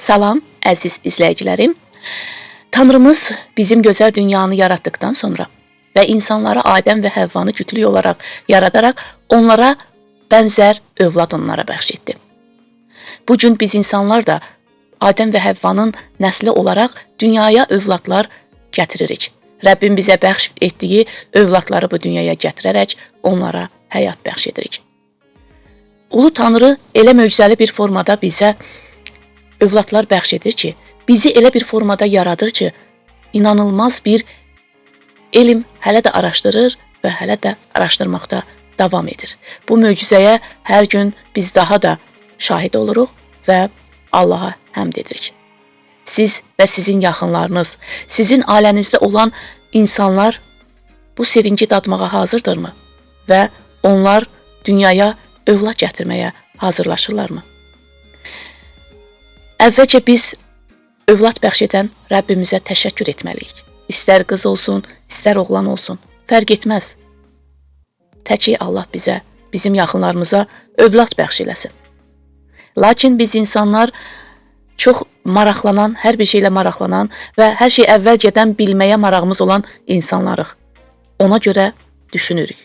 Salam, əziz izləyicilərim. Tanrımız bizim gözəl dünyanı yaratdıktan sonra və insanları Adəm və Həvvanı cütlük olaraq yaradaraq onlara bənzər övlad onlara bəxş etdi. Bu gün biz insanlar da Adəm və Həvvanın nəsli olaraq dünyaya övladlar gətiririk. Rəbbim bizə bəxş etdiyi övladları bu dünyaya gətirərək onlara həyat bəxş edirik. Ulu Tanrı elə möcüzəli bir formada bizə övladlar bəxş edir ki, bizi elə bir formada yaradır ki, inanılmaz bir elm hələ də araşdırır və hələ də araşdırmaqda davam edir. Bu möcüzəyə hər gün biz daha da şahid oluruq və Allaha həmd edirik. Siz və sizin yaxınlarınız, sizin ailənizdə olan insanlar bu sevinci dadmağa hazırdırmı? Və onlar dünyaya övlad gətirməyə hazırlaşırlarmı? Əvvəlcə biz övlad bəxş edən Rəbbimizə təşəkkür etməliyik. İstər qız olsun, istər oğlan olsun, fərq etməz. Təki Allah bizə, bizim yaxınlarımıza övlad bəxş eləsin. Lakin biz insanlar çox maraqlanan, hər bir şeylə maraqlanan və hər şey əvvəlcədən bilməyə marağımız olan insanlarıq. Ona görə düşünürük.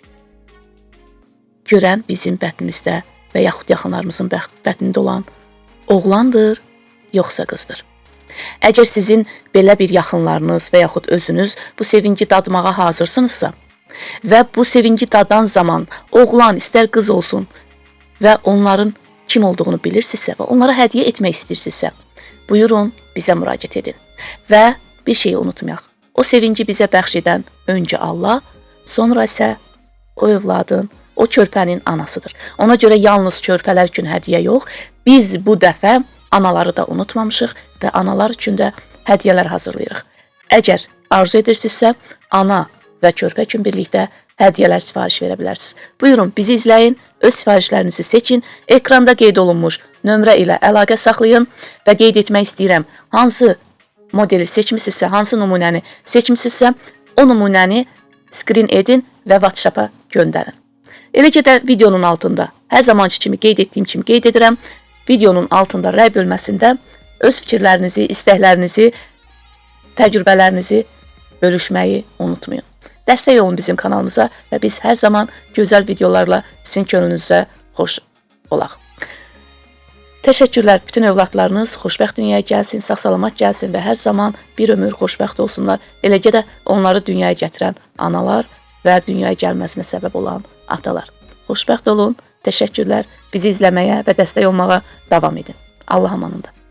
Görən bizim bətnimizdə və yaxud yaxınlarımızın bətnində olan oğlandır, yoxsa qızdır. Əgər sizin belə bir yaxınlarınız və yaxud özünüz bu sevinci dadmağa hazırsınızsa və bu sevinci dadan zaman oğlan istər qız olsun və onların kim olduğunu bilirsinizsə və onlara hədiyyə etmək istəyirsinizsə, buyurun bizə müraciət edin. Və bir şeyi unutmayaq. O sevinci bizə bəxş edən öncə Allah, sonra isə o övladın, o körpənin anasıdır. Ona görə yalnız körpələr üçün hədiyyə yox, biz bu dəfə anaları da unutmamışıq və analar üçün də hədiyyələr hazırlayırıq. Əgər arzu edirsinizsə, ana və körpə üçün birlikdə hədiyyələr sifariş verə bilərsiniz. Buyurun, bizi izləyin, öz sifarişlərinizi seçin, ekranda qeyd olunmuş nömrə ilə əlaqə saxlayın və qeyd etmək istəyirəm, hansı modeli seçmisinizsə, hansı nümunəni seçmisinizsə, o nümunəni skrin edin və WhatsApp-a göndərin. Eləcə də videonun altında hər zamanki kimi qeyd etdiyim kimi qeyd edirəm. Videonun altında rəy bölməsində öz fikirlərinizi, istəklərinizi, təcrübələrinizi bölüşməyi unutmayın. Dəstək olun bizim kanalımıza və biz hər zaman gözəl videolarla sizin könlünüzə xoş olaq. Təşəkkürlər. Bütün övladlarınız xoşbəxt dünyaya gəlsin, sağ-salamat gəlsin və hər zaman bir ömür xoşbəxt olsunlar. Eləcə də onları dünyaya gətirən analar və dünyaya gəlməsinə səbəb olan atalar. Xoşbəxt olun. Təşəkkürlər. Bizi izləməyə və dəstək olmağa davam edin. Allah amanında.